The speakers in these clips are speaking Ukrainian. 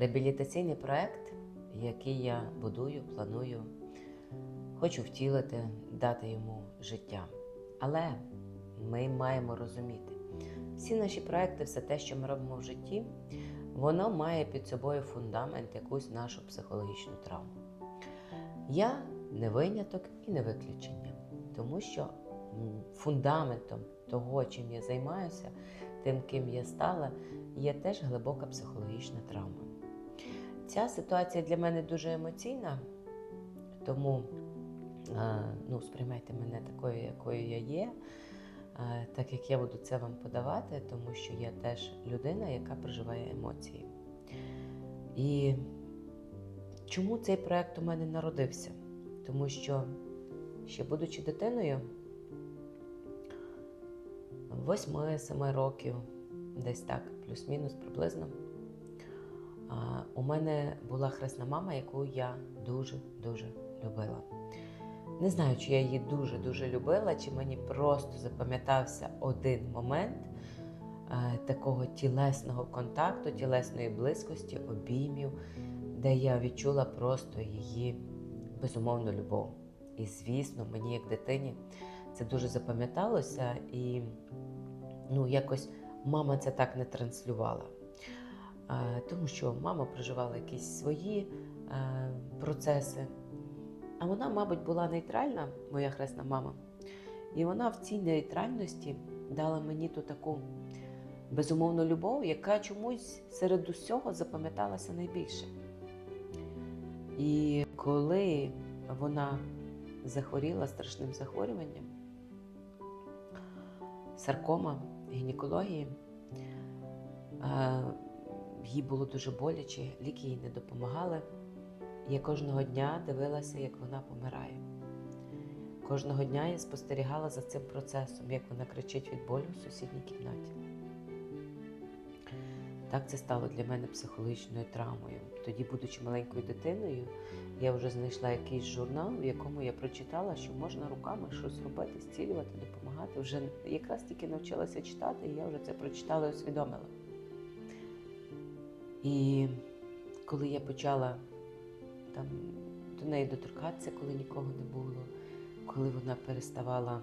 Реабілітаційний проект, який я будую, планую, хочу втілити, дати йому життя. Але ми маємо розуміти, всі наші проекти, все те, що ми робимо в житті, воно має під собою фундамент, якусь нашу психологічну травму. Я не виняток і не виключення, тому що фундаментом того, чим я займаюся, тим, ким я стала, є теж глибока психологічна травма. Ця ситуація для мене дуже емоційна, тому ну, сприймайте мене такою, якою я є, так як я буду це вам подавати, тому що я теж людина, яка проживає емоції. І чому цей проект у мене народився? Тому що ще будучи дитиною, 8-7 років, десь так, плюс-мінус приблизно. У мене була хресна мама, яку я дуже-дуже любила. Не знаю, чи я її дуже-дуже любила, чи мені просто запам'ятався один момент е, такого тілесного контакту, тілесної близькості, обіймів, де я відчула просто її безумовну любов. І, звісно, мені як дитині це дуже запам'яталося, і ну, якось мама це так не транслювала. Тому що мама проживала якісь свої е, процеси. А вона, мабуть, була нейтральна, моя хресна мама. І вона в цій нейтральності дала мені ту таку безумовну любов, яка чомусь серед усього запам'яталася найбільше. І коли вона захворіла страшним захворюванням, саркома, гінекології, їй було дуже боляче, ліки їй не допомагали. Я кожного дня дивилася, як вона помирає. Кожного дня я спостерігала за цим процесом, як вона кричить від болю в сусідній кімнаті. Так це стало для мене психологічною травмою. Тоді, будучи маленькою дитиною, я вже знайшла якийсь журнал, в якому я прочитала, що можна руками щось робити, зцілювати, допомагати. Вже якраз тільки навчилася читати, і я вже це прочитала і усвідомила. І коли я почала там до неї доторкатися, коли нікого не було, коли вона переставала,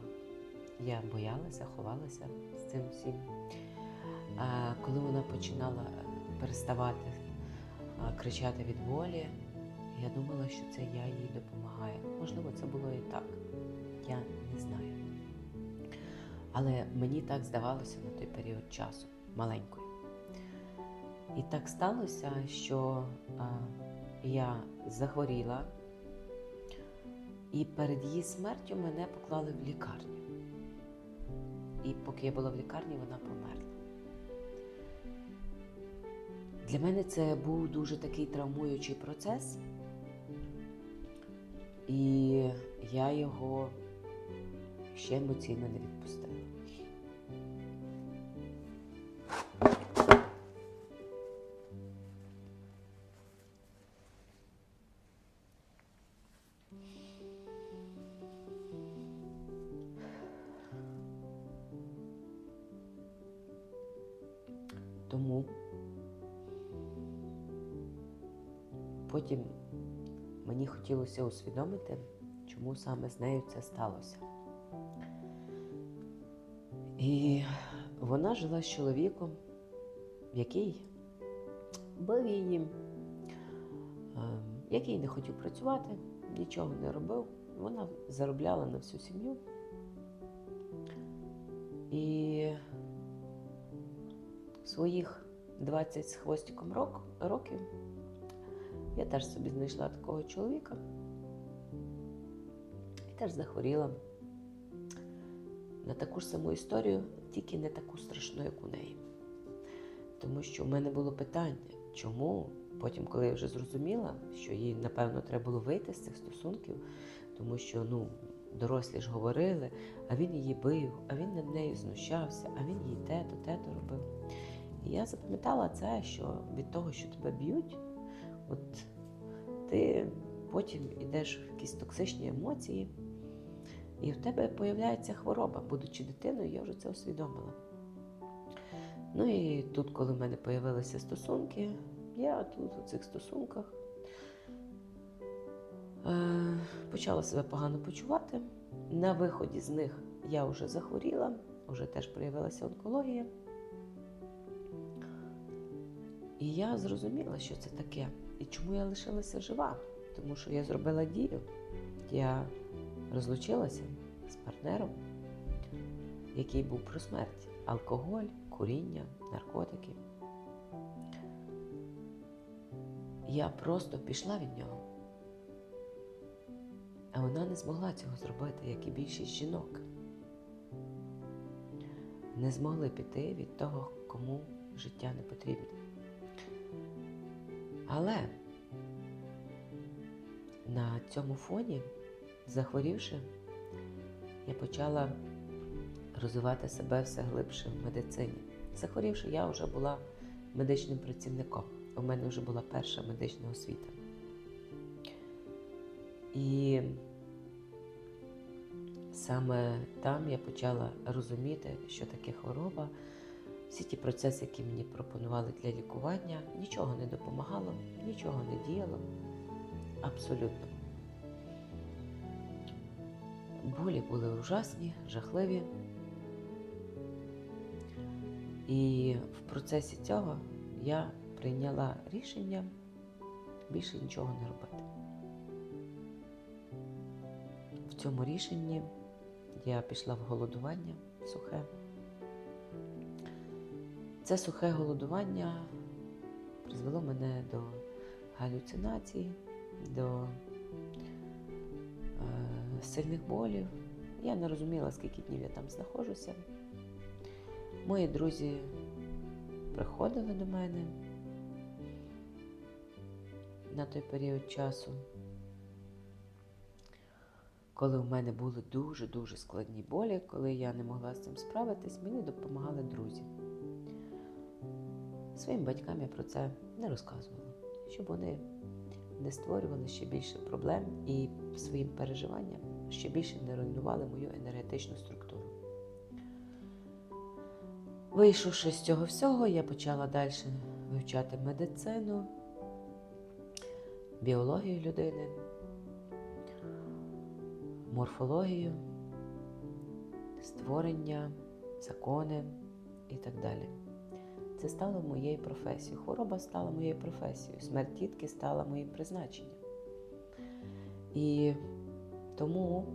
я боялася, ховалася з цим всім. А коли вона починала переставати кричати від болі, я думала, що це я їй допомагаю. Можливо, це було і так. Я не знаю. Але мені так здавалося на той період часу, маленькою. І так сталося, що я захворіла, і перед її смертю мене поклали в лікарню. І поки я була в лікарні, вона померла. Для мене це був дуже такий травмуючий процес, і я його ще емоційно не відпустила. Потім мені хотілося усвідомити, чому саме з нею це сталося. І вона жила з чоловіком, який бив її, е, який не хотів працювати, нічого не робив. Вона заробляла на всю сім'ю. І своїх 20 з хвостиком років я теж собі знайшла такого чоловіка і теж захворіла на таку ж саму історію, тільки не таку страшну, як у неї. Тому що в мене було питання, чому потім, коли я вже зрозуміла, що їй, напевно, треба було вийти з цих стосунків, тому що ну, дорослі ж говорили, а він її бив, а він над нею знущався, а він їй те-то, те-то робив. І я запам'ятала це, що від того, що тебе б'ють, от ти потім йдеш в якісь токсичні емоції, і в тебе з'являється хвороба. Будучи дитиною, я вже це усвідомила. Ну і тут, коли в мене з'явилися стосунки, я тут у цих стосунках е, почала себе погано почувати. На виході з них я вже захворіла, вже теж проявилася онкологія. І я зрозуміла, що це таке, і чому я лишилася жива. Тому що я зробила дію. Я розлучилася з партнером, який був про смерть. Алкоголь, куріння, наркотики. Я просто пішла від нього. А вона не змогла цього зробити, як і більшість жінок. Не змогли піти від того, кому життя не потрібне. Але на цьому фоні, захворівши, я почала розвивати себе все глибше в медицині. Захворівши, я вже була медичним працівником. У мене вже була перша медична освіта. І саме там я почала розуміти, що таке хвороба. Всі ті процеси, які мені пропонували для лікування, нічого не допомагало, нічого не діяло. Абсолютно. Болі були ужасні, жахливі. І в процесі цього я прийняла рішення більше нічого не робити. В цьому рішенні я пішла в голодування сухе. Це сухе голодування призвело мене до галюцинацій, до е, сильних болів. Я не розуміла, скільки днів я там знаходжуся. Мої друзі приходили до мене на той період часу, коли у мене були дуже-дуже складні болі, коли я не могла з цим справитись, мені допомагали друзі. Своїм батькам я про це не розказувала, щоб вони не створювали ще більше проблем і своїм переживанням ще більше не руйнували мою енергетичну структуру. Вийшовши з цього всього, я почала далі вивчати медицину, біологію людини, морфологію, створення, закони і так далі. Це стало моєю професією. Хвороба стала моєю професією. Смерть тітки стала моїм призначенням. І тому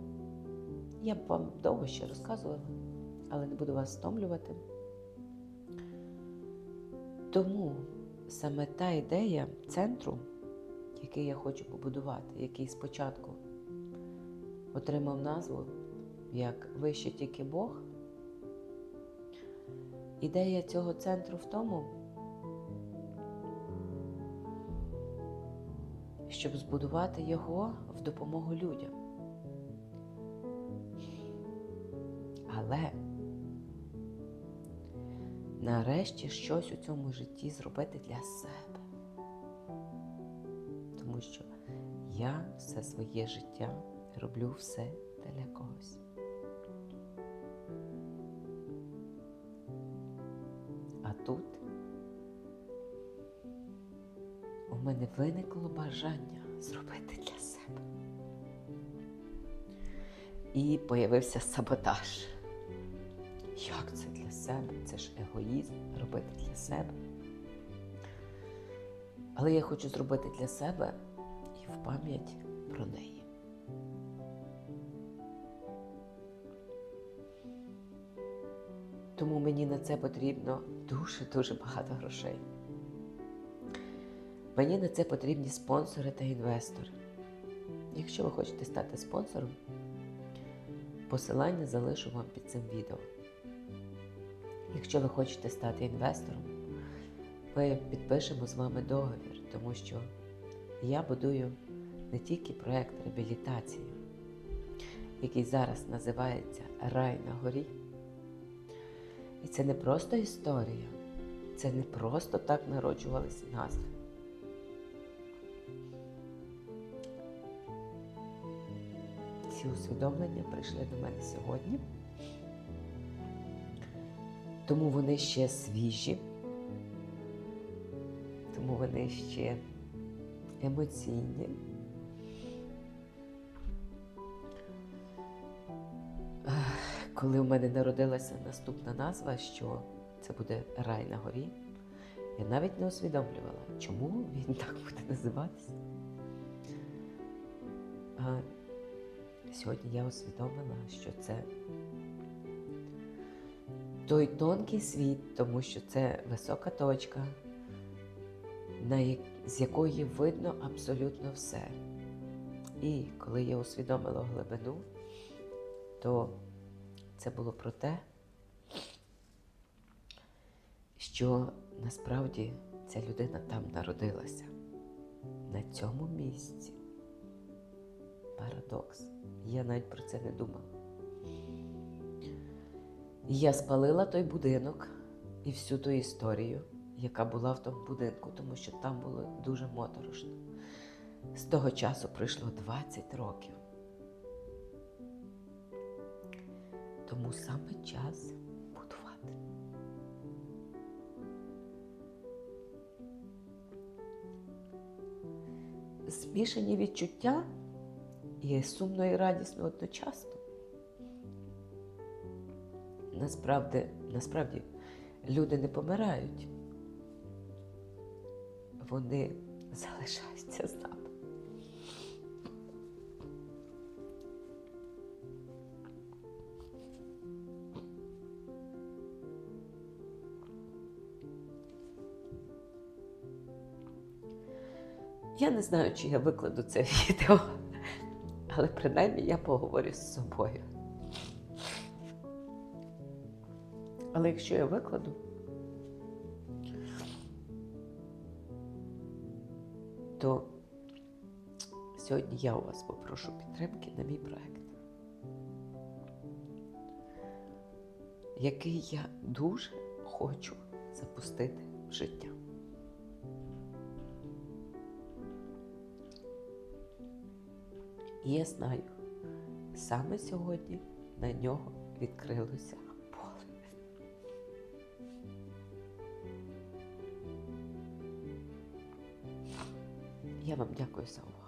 я б вам довго ще розказувала, але не буду вас стомлювати. Тому саме та ідея центру, який я хочу побудувати, який спочатку отримав назву як Вище тільки Бог. Ідея цього центру в тому, щоб збудувати його в допомогу людям. Але нарешті щось у цьому житті зробити для себе. Тому що я все своє життя роблю все для когось. Тут у мене виникло бажання зробити для себе. І появився саботаж. Як це для себе? Це ж егоїзм робити для себе. Але я хочу зробити для себе і в пам'ять про неї. Тому мені на це потрібно дуже-дуже багато грошей. Мені на це потрібні спонсори та інвестори. Якщо ви хочете стати спонсором, посилання залишу вам під цим відео. Якщо ви хочете стати інвестором, ми підпишемо з вами договір, тому що я будую не тільки проект реабілітації, який зараз називається Рай на горі. І це не просто історія, це не просто так народжувалися назви. Ці усвідомлення прийшли до мене сьогодні, тому вони ще свіжі, тому вони ще емоційні. Коли в мене народилася наступна назва, що це буде рай на горі, я навіть не усвідомлювала, чому він так буде називатися. А сьогодні я усвідомила, що це той тонкий світ, тому що це висока точка, на як- з якої видно абсолютно все. І коли я усвідомила глибину, то це було про те, що насправді ця людина там народилася, на цьому місці. Парадокс. Я навіть про це не думала. Я спалила той будинок і всю ту історію, яка була в тому будинку, тому що там було дуже моторошно. З того часу пройшло 20 років. Тому саме час будувати. Змішані відчуття і сумно і радісно одночасно. Насправді, насправді люди не помирають. Вони залишаються з нами. Я не знаю, чи я викладу це відео, але принаймні я поговорю з собою. Але якщо я викладу, то сьогодні я у вас попрошу підтримки на мій проект, який я дуже хочу запустити в життя. І я знаю, саме сьогодні на нього відкрилося поле. Я вам дякую за увагу.